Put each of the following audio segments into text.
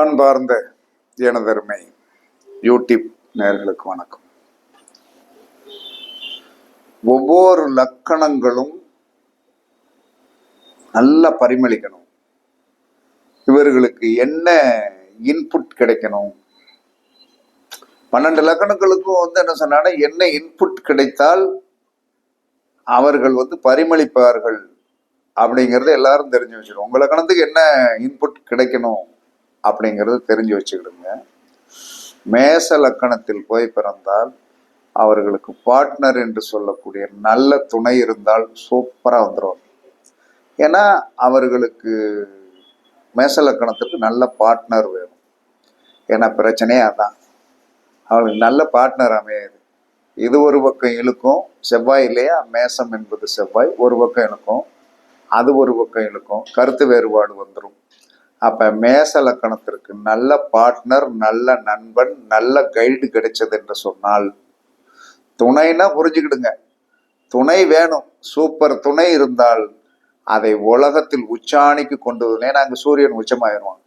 அன்பார்ந்த எனதருமை யூடியூப் நேர்களுக்கு வணக்கம். ஒவ்வொரு லக்கணங்களும் நல்லா பரிமளிக்கணும். இவர்களுக்கு என்ன இன்புட் கிடைக்கணும்? பன்னெண்டு லக்கணங்களுக்கும் வந்து என்ன சொன்னா என்ன இன்புட் கிடைத்தால் அவர்கள் வந்து பரிமளிப்பார்கள் அப்படிங்கிறத எல்லாரும் தெரிஞ்சு வச்சிடும் உங்கள் லக்கணத்துக்கு என்ன இன்புட் கிடைக்கணும்? அப்படிங்கிறது தெரிஞ்சு வச்சுக்கிடுங்க. மேச லக்கணத்தில் போய் பிறந்தால் அவர்களுக்கு பார்ட்னர் என்று சொல்லக்கூடிய நல்ல துணை இருந்தால் சூப்பராக வந்துடும் ஏன்னா அவர்களுக்கு மேச லக்கணத்துக்கு நல்ல பார்ட்னர் வேணும். ஏன்னா பிரச்சனையே அதான். அவளுக்கு நல்ல பார்ட்னர் அமையாது. இது ஒரு பக்கம் இழுக்கும் செவ்வாய் இல்லையா? மேசம் என்பது செவ்வாய் ஒரு பக்கம் இழுக்கும் அது ஒரு பக்கம் இழுக்கும் கருத்து வேறுபாடு வந்துடும் அப்ப மேச லக்கணத்திற்கு நல்ல பார்ட்னர் நல்ல நண்பன் நல்ல கைடு கிடைச்சது என்று சொன்னால் துணைனா புரிஞ்சுக்கிடுங்க. துணை வேணும். சூப்பர் துணை இருந்தால் அதை உலகத்தில் உச்சாணிக்கு கொண்டு வந்து ஏன்னா அங்கே சூரியன் உச்சமாயிருவான்.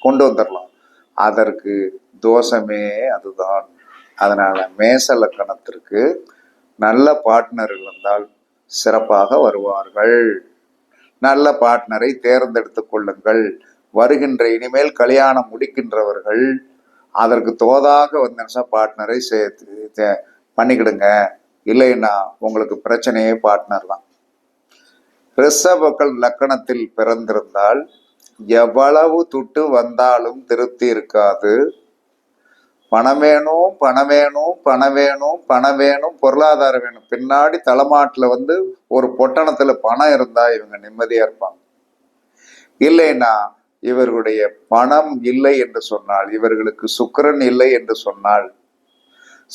கொண்டு வந்துடலாம். அதற்கு தோஷமே அதுதான். அதனால மேச லக்கணத்திற்கு நல்ல பார்ட்னர் இருந்தால் சிறப்பாக வருவார்கள். நல்ல பார்ட்னரை தேர்ந்தெடுத்துக் கொள்ளுங்கள். வருகின்ற இனிமேல் கல்யாணம் முடிக்கின்றவர்கள் அதற்கு தோதாக வந்து பார்ட்னரை சேர்த்து பண்ணிக்கிடுங்க. இல்லைன்னா உங்களுக்கு பிரச்சனையே பார்ட்னர் தான். ரிஷபக்கள் லக்கணத்தில் பிறந்திருந்தால் எவ்வளவு துட்டு வந்தாலும் திருப்தி இருக்காது. பணம் வேணும் பணம் வேணும் பணம் வேணும் பணம் வேணும் பொருளாதாரம் வேணும். பின்னாடி தலைமாட்டில் வந்து ஒரு பொட்டணத்தில் பணம் இருந்தால் இவங்க நிம்மதியாக இருப்பாங்க. இல்லைன்னா இவர்களுடைய பணம் இல்லை என்று சொன்னால் இவர்களுக்கு சுக்கரன் இல்லை என்று சொன்னால்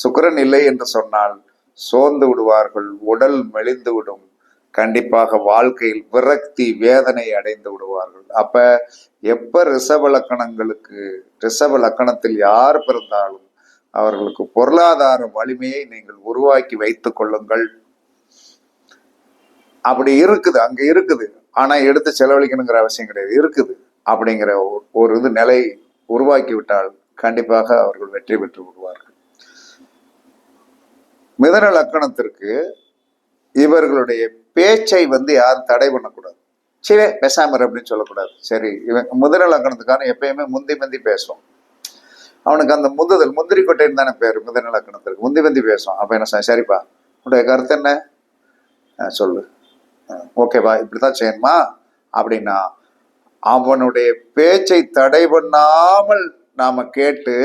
சுக்கிரன் இல்லை என்று சொன்னால் சோர்ந்து விடுவார்கள் உடல் மெலிந்து விடும். கண்டிப்பாக வாழ்க்கையில் விரக்தி வேதனை அடைந்து விடுவார்கள். அப்ப எப்ப ரிஷப லக்கணங்களுக்கு ரிஷப லக்கணத்தில் யார் பிறந்தாலும் அவர்களுக்கு பொருளாதார வலிமையை நீங்கள் உருவாக்கி வைத்துக் கொள்ளுங்கள். அப்படி இருக்குது அங்க இருக்குது. ஆனா எடுத்து செலவழிக்கணுங்கிற அவசியம் கிடையாது இருக்குது. அப்படிங்கிற ஒரு- ஒரு இது நிலை உருவாக்கி விட்டால் கண்டிப்பாக அவர்கள் வெற்றி பெற்று விடுவார்கள். மிதன லக்கணத்திற்கு இவர்களுடைய பேச்சை வந்து யாரும் தடை பண்ணக்கூடாது. சரி பெசாமர் அப்படின்னு சொல்லக்கூடாது. சரி இவன் முதல லக்கணத்துக்கான எப்பயுமே முந்தி மந்தி பேசுவோம் அவனுக்கு அந்த முந்துதல் முந்திரி கொட்டைன்னு தானே பேர் மிதன லக்கணத்திற்கு. முந்தி மந்தி பேசுவோம் அப்போ என்ன சார் சரிப்பா உன்னுடைய கருத்து என்ன? "ஆ, சொல்லு. ஓகேவா இப்படித்தான் செய்யணுமா? அப்படின்னா அவனுடைய பேச்சை தடை பண்ணாமல் நாம கேட்டு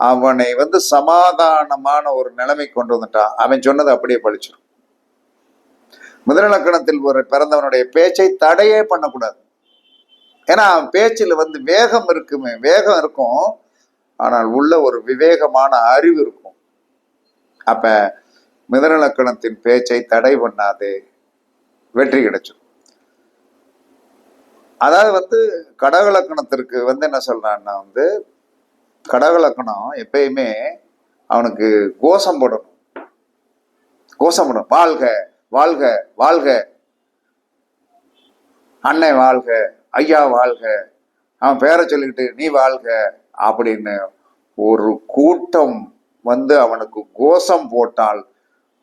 அவனை வந்து சமாதானமான ஒரு நிலைமை கொண்டு வந்துட்டான். அவன் சொன்னது அப்படியே பழிச்சிடும் முதலக்கணத்தில் ஒரு பிறந்தவனுடைய பேச்சை தடையே பண்ணக்கூடாது. ஏன்னா அவன் பேச்சில் வந்து வேகம் இருக்குமே வேகம் இருக்கும். ஆனால் உள்ள ஒரு விவேகமான அறிவு இருக்கும். அப்ப மிதனலக்கணத்தின் பேச்சை தடை பண்ணாதே. வெற்றி கிடைச்சிடும் அதாவது வந்து கடகலக்கணத்திற்கு வந்து என்ன சொல்றான்னா வந்து கடகலக்கணம் எப்பயுமே அவனுக்கு கோஷம் போடணும். கோஷம் போடணும். வாழ்க வாழ்க வாழ்க. அன்னை வாழ்க ஐயா வாழ்க. அவன் பேரை சொல்லிக்கிட்டு நீ வாழ்க அப்படின்னு ஒரு கூட்டம் வந்து அவனுக்கு கோஷம் போட்டால்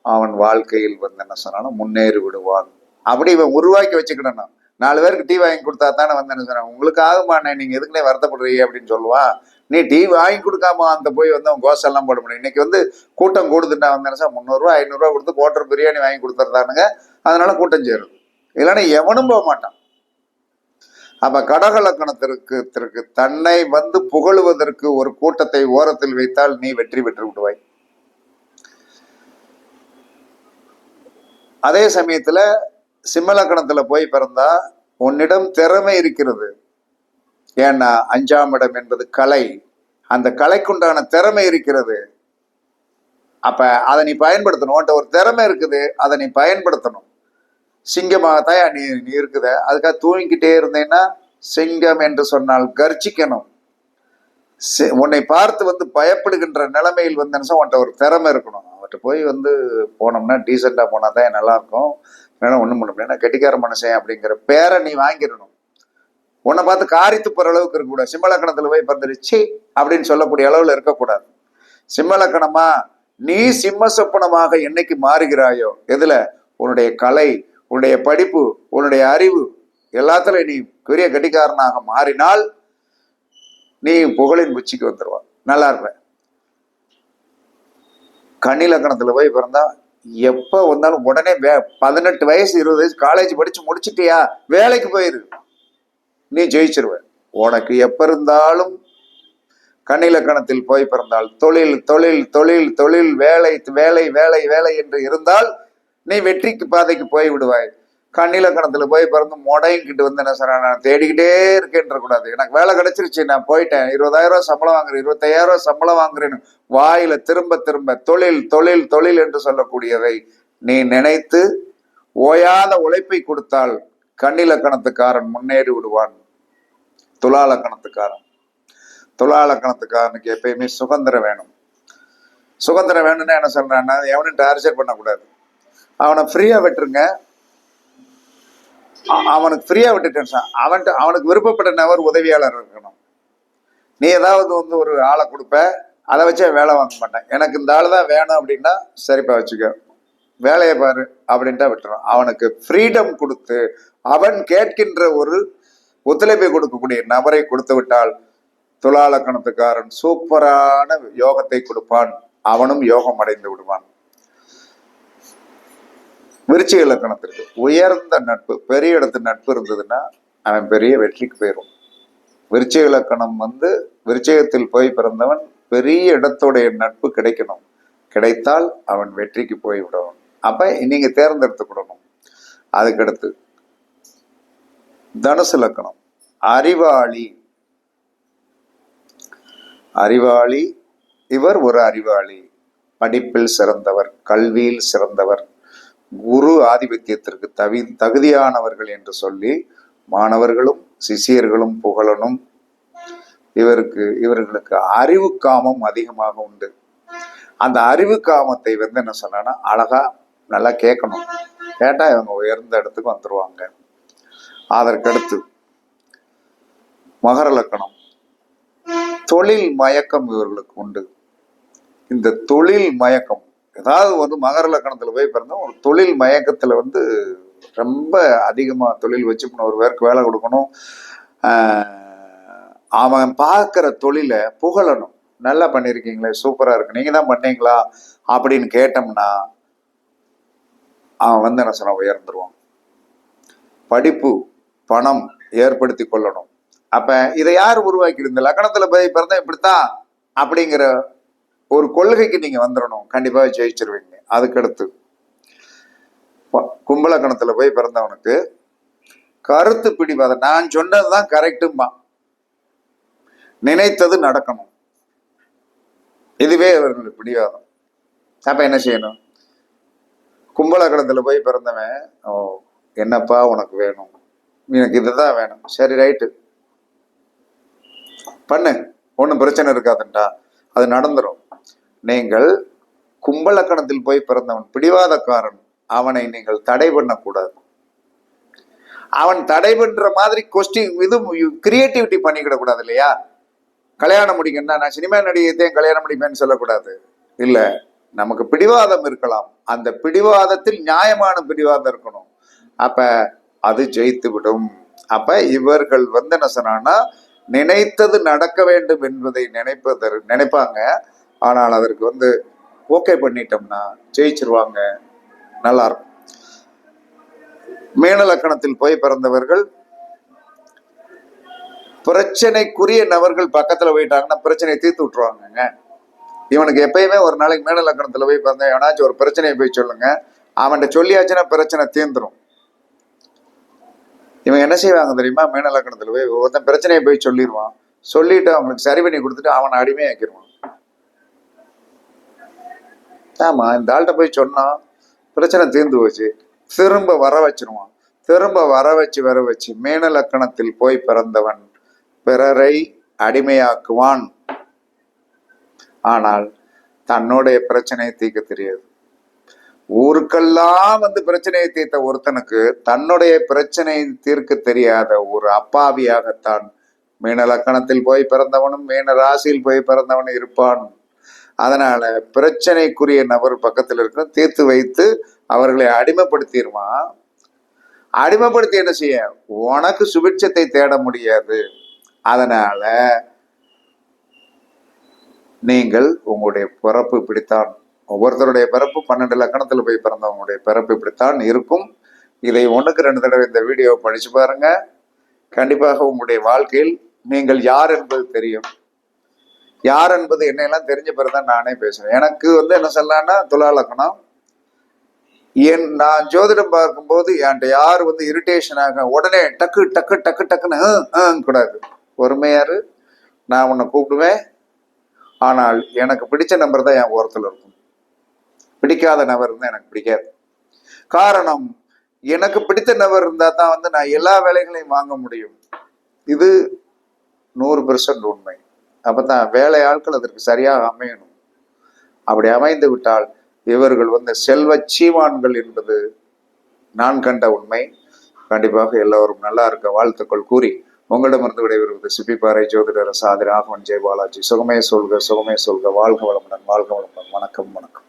அவன் வாழ்க்கையில் வந்து என்ன சொன்னாலும் முன்னேறி விடுவான் அப்படி இவன் உருவாக்கி வச்சுக்கிடணும். நாலு பேருக்கு டீ வாங்கி கொடுத்தா தானே வந்தேன்னு சொன்னேன். உங்களுக்கு ஆகுமாண்ணே நீங்க எதுக்குனே வருத்தப்படுறீங்க அப்படின்னு சொல்லுவான் நீ டீ வாங்கி கொடுக்காம அந்த போய் வந்து அவன் கோஷம் எல்லாம் போட முடியும். இன்னைக்கு வந்து கூட்டம் கூடுதுன்னா வந்தேன்னு என்ன சார் முந்நூறுரூவா ஐநூறுரூவா கொடுத்து கோட்டர் பிரியாணி வாங்கி கொடுத்துருந்தானுங்க அதனால கூட்டம் சேரும். இல்லைன்னா எவனும் போக மாட்டான். அப்ப கடகலக்கணத்திற்கு திற்கு தன்னை வந்து புகழுவதற்கு ஒரு கூட்டத்தை ஓரத்தில் வைத்தால் நீ வெற்றி பெற்று விடுவாய். அதே சமயத்துல சிம்மலக்கணத்துல போய் பிறந்தா உன்னிடம் திறமை இருக்கிறது. ஏன்னா அஞ்சாம் இடம் என்பது கலை. அந்த கலைக்குண்டான திறமை இருக்கிறது. அப்ப அதை நீ பயன்படுத்தணும். உன்கிட்ட ஒரு திறமை இருக்குது. அதை நீ பயன்படுத்தணும். சிங்கமாகத்தான் நீ நீ இருக்குத. அதுக்காக தூங்கிக்கிட்டே இருந்தேன்னா சிங்கம் என்று சொன்னால் கர்ச்சிக்கணும் சி- உன்னை பார்த்து வந்து பயப்படுகின்ற நிலைமையில் வந்தேன்னு என்ன உன்கிட்ட ஒரு திறமை இருக்கணும். அவர்கிட்ட போய் வந்து போனோம்னா டீசெண்டாக போனால் தான் நல்லா இருக்கும் இல்லைன்னா ஒன்றும் பண்ண முடியாது கெட்டிக்கார மனுஷன் அப்படிங்கிற பேரை நீ வாங்கிடணும். உன்னை பார்த்து காரித்து போற அளவுக்கு இருக்கக்கூடாது. சிம்மலக்கணத்துல போய் பிறந்துருச்சு அப்படின்னு சொல்லக்கூடிய அளவுல இருக்கக்கூடாது. சிம்மலக்கணமா நீ சிம்ம சொப்பனமாக என்னைக்கு மாறுகிறாயோ எதுல? உன்னுடைய கலை உன்னுடைய படிப்பு உன்னுடைய அறிவு எல்லாத்துலயும் நீ பெரிய கட்டிக்காரனாக மாறினால் நீ புகழின் உச்சிக்கு வந்துருவ நல்லா இருப்ப கன்னி லக்கணத்துல போய் பிறந்தா எப்போ வந்தாலும் உடனே வே பதினெட்டு வயசு இருபது வயசு காலேஜ் படிச்சு முடிச்சிட்டியா? வேலைக்கு போயிரு. நீ ஜெயிச்சிருவ. உனக்கு எப்ப இருந்தாலும் கண்ணிலக்கணத்தில் போய் பிறந்தால் தொழில் தொழில் தொழில் தொழில் வேலை வேலை வேலை வேலை என்று இருந்தால் நீ வெற்றிக்கு பாதைக்கு போய் விடுவாய். கண்ணிலக்கணத்துல போய் பிறந்து முடைங்கிட்டு வந்து என்ன சார் நான் தேடிக்கிட்டே இருக்கேன்ற கூடாது எனக்கு வேலை கிடைச்சிருச்சு நான் போயிட்டேன். இருபதாயிரம் ரூபாய் சம்பளம் வாங்குறேன். இருபத்தாயிரம் ரூபாய் சம்பளம் வாங்குறேன்னு வாயில திரும்ப திரும்ப தொழில் தொழில் தொழில் என்று சொல்லக்கூடியதை நீ நினைத்து ஓயாத உழைப்பை கொடுத்தால் கண்ணிலக்கணத்துக்காரன் முன்னேறி விடுவான். துலாலக்கணத்துக்காரன் துலாலக்கணத்துக்காரனுக்கு எப்பயுமே சுதந்திரம் வேணும். சுதந்திரம் வேணும்னு என்ன சொல்றான்னா எவனும் டார்ச்சர் பண்ணக்கூடாது. அவனை ஃப்ரீயா விட்டுருங்க. அவனுக்கு ஃப்ரீயா விட்டுட்டேன் சார் அவன்கிட்ட அவனுக்கு விருப்பப்பட்ட நபர் உதவியாளர் இருக்கணும். நீ ஏதாவது வந்து ஒரு ஆளை கொடுப்ப அதை வச்சே வேலை வாங்க மாட்டேன். எனக்கு இந்த ஆள் தான் வேணும் அப்படின்னா சரிப்பா வச்சுக்க. வேலையை பாரு அப்படின்ட்டா விட்டுரும். அவனுக்கு ஃப்ரீடம் கொடுத்து அவன் கேட்கின்ற ஒரு ஒத்துழைப்பை கொடுக்கக்கூடிய நபரை கொடுத்து விட்டால் துலாலக்கணத்துக்காரன் சூப்பரான யோகத்தை கொடுப்பான். அவனும் யோகம் அடைந்து விடுவான். விருச்சிக இலக்கணத்திற்கு உயர்ந்த நட்பு பெரிய இடத்து நட்பு இருந்ததுன்னா அவன் பெரிய வெற்றிக்கு போயிடும் விருச்சிக இலக்கணம் வந்து விருச்சிகத்தில் போய் பிறந்தவன் பெரிய இடத்துடைய நட்பு கிடைக்கணும். கிடைத்தால் அவன் வெற்றிக்கு போய் விடணும். அப்ப நீங்க தேர்ந்தெடுத்துக்கிடணும். அதுக்கடுத்து தனுசு லக்கணம் அறிவாளி. அறிவாளி இவர் ஒரு அறிவாளி. படிப்பில் சிறந்தவர் கல்வியில் சிறந்தவர். குரு ஆதிபத்தியத்திற்கு தவி தகுதியானவர்கள் என்று சொல்லி மாணவர்களும் சிஷியர்களும் புகழனும் இவருக்கு இவர்களுக்கு அறிவு காமம் அதிகமாக உண்டு. அந்த அறிவு காமத்தை வந்து என்ன சொன்னா அழகா நல்லா கேட்கணும். கேட்டா இவங்க உயர்ந்த இடத்துக்கு வந்துருவாங்க. அதற்கடுத்து மகர லக்கணம். தொழில் மயக்கம் இவர்களுக்கு உண்டு. இந்த தொழில் மயக்கம் ஏதாவது வந்து மகர லக்கணத்தில் போய் பிறந்தா ஒரு தொழில் மயக்கத்தில் வந்து ரொம்ப அதிகமாக தொழில் வச்சுக்கணும். ஒரு பேருக்கு வேலை கொடுக்கணும். அவன் பார்க்குற தொழிலை புகழணும். நல்லா பண்ணியிருக்கீங்களே சூப்பராக இருக்கு. நீங்கள் தான் பண்ணீங்களா? அப்படின்னு கேட்டோம்னா அவன் வந்து என்ன சொன்ன உயர்ந்துருவான். படிப்பு பணம் ஏற்படுத்தி கொள்ளணும். அப்போ இதை யார் உருவாக்கி இந்த போய் பிறந்தா இப்படித்தான் அப்படிங்கிற ஒரு கொள்கைக்கு நீங்க வந்துடணும் கண்டிப்பாக ஜெயிச்சிருவீங்க. அதுக்கடுத்து கும்பலகணத்துல கும்பலக்கணத்துல போய் பிறந்தவனுக்கு கருத்து பிடிவாத நான் சொன்னதுதான் கரெக்டுமா நினைத்தது நடக்கணும். இதுவே இவர்களுக்கு பிடிவாதம். அப்ப என்ன செய்யணும்? கும்பலக்கணத்துல போய் பிறந்தவன் ஓ என்னப்பா உனக்கு வேணும்? எனக்கு இதுதான் வேணும். சரி ரைட்டு. பண்ணு. ஒன்றும் பிரச்சனை இருக்காதுண்டா அது நடந்துடும் நீங்கள் கும்பலக்கணத்தில் போய் பிறந்தவன் பிடிவாதக்காரன் அவனை நீங்கள் தடை பண்ணக்கூடாது. அவன் தடை பண்ற மாதிரி கொஸ்டின் இது கிரியேட்டிவிட்டி பண்ணிக்கிட கூடாது இல்லையா? கல்யாணம் முடிக்கணும்னா நான் சினிமா நடிகையத்தையும் கல்யாணம் முடிப்பேன்னு சொல்லக்கூடாது. இல்ல நமக்கு பிடிவாதம் இருக்கலாம். அந்த பிடிவாதத்தில் நியாயமான பிடிவாதம் இருக்கணும். அப்ப அது ஜெயித்து விடும். அப்ப இவர்கள் வந்து என்ன சொன்னான்னா நினைத்தது நடக்க வேண்டும் என்பதை நினைப்பதற்கு நினைப்பாங்க. ஆனால் அதற்கு வந்து ஓகே பண்ணிட்டோம்னா ஜெயிச்சிருவாங்க. நல்லா இருக்கும் மீன லக்கணத்தில் போய் பிறந்தவர்கள் பிரச்சனைக்குரிய நபர்கள் பக்கத்துல போயிட்டாங்கன்னா பிரச்சனையை தீர்த்து விட்டுருவாங்கங்க. இவனுக்கு எப்பயுமே ஒரு நாளைக்கு மேல லக்கணத்துல போய் பிறந்த எவனாச்சும் ஒரு பிரச்சனையை போய் சொல்லுங்க. அவன்கிட்ட சொல்லியாச்சுன்னா பிரச்சனை தீர்ந்துரும். இவன் என்ன செய்வாங்க தெரியுமா? மீன லக்கணத்துல போய் ஒருத்தன் பிரச்சனையை போய் சொல்லிடுவான் சொல்லிட்டு அவங்களுக்கு சரி பண்ணி கொடுத்துட்டு அவனை அடிமையாக்கிடுவான் ஆமா இந்த ஆள்கிட்ட போய் சொன்னா பிரச்சனை தீர்ந்து போச்சு. திரும்ப வர வச்சிருவான். திரும்ப வர வச்சு வர வச்சு மேன லக்கணத்தில் போய் பிறந்தவன் பிறரை அடிமையாக்குவான். ஆனால் தன்னுடைய பிரச்சனையை தீர்க்க தெரியாது. ஊருக்கெல்லாம் வந்து பிரச்சனையை தீர்த்த ஒருத்தனுக்கு தன்னுடைய பிரச்சனையை தீர்க்க தெரியாத ஒரு அப்பாவியாகத்தான் மீன லக்கணத்தில் போய் பிறந்தவனும் மீன ராசியில் போய் பிறந்தவனும் இருப்பான். அதனால பிரச்சனைக்குரிய நபர் பக்கத்தில் இருக்கிற தீர்த்து வைத்து அவர்களை அடிமைப்படுத்திடுவான் அடிமைப்படுத்தி என்ன செய்ய? உனக்கு சுபிட்சத்தை தேட முடியாது. அதனால நீங்கள் உங்களுடைய பிறப்பு இப்படித்தான். ஒவ்வொருத்தருடைய பிறப்பு பன்னெண்டு லக்கணத்துல போய் பிறந்தவங்களுடைய பிறப்பு இப்படித்தான் இருக்கும். இதை ஒன்றுக்கு ரெண்டு தடவை இந்த வீடியோவை படிச்சு பாருங்க. கண்டிப்பாக உங்களுடைய வாழ்க்கையில் நீங்கள் யார் என்பது தெரியும். யார் என்பது என்னையெல்லாம் தெரிஞ்ச பிறகுதான் நானே பேசுவேன். எனக்கு வந்து என்ன சொல்லலாம்னா துலா லக்கணம் என் நான் ஜோதிடம் பார்க்கும்போது என்கிட்ட யார் வந்து இரிட்டேஷன் ஆக உடனே டக்கு டக்கு டக்கு டக்குன்னு கூடாது பொறுமையாரு நான் உன்னை கூப்பிடுவேன். ஆனால் எனக்கு பிடிச்ச நம்பர் தான் என் ஓரத்தில் இருக்கும். பிடிக்காத நபர் இருந்தால் எனக்கு பிடிக்காது. காரணம் எனக்கு பிடித்த நபர் இருந்தால் தான் வந்து நான் எல்லா வேலைகளையும் வாங்க முடியும். இது நூறு பெர்சன்ட் உண்மை. அப்போ தான் வேலை ஆட்கள் அதற்கு சரியாக அமையணும். அப்படி அமைந்து விட்டால் இவர்கள் வந்து செல்வ சீமான்கள் என்பது நான் கண்ட உண்மை. கண்டிப்பாக எல்லோரும் நல்லா இருக்க வாழ்த்துக்கள் கூறி உங்களிடமிருந்து விடைபெறுவது சிப்பிப்பாறை ஜோதிடர் சாதி ராகவன் ஜெயபாலாஜி. சுகமே சொல்க சுகமே சொல்க. வாழ்க வளமுடன் வாழ்க வளமுடன். வணக்கம் வணக்கம்.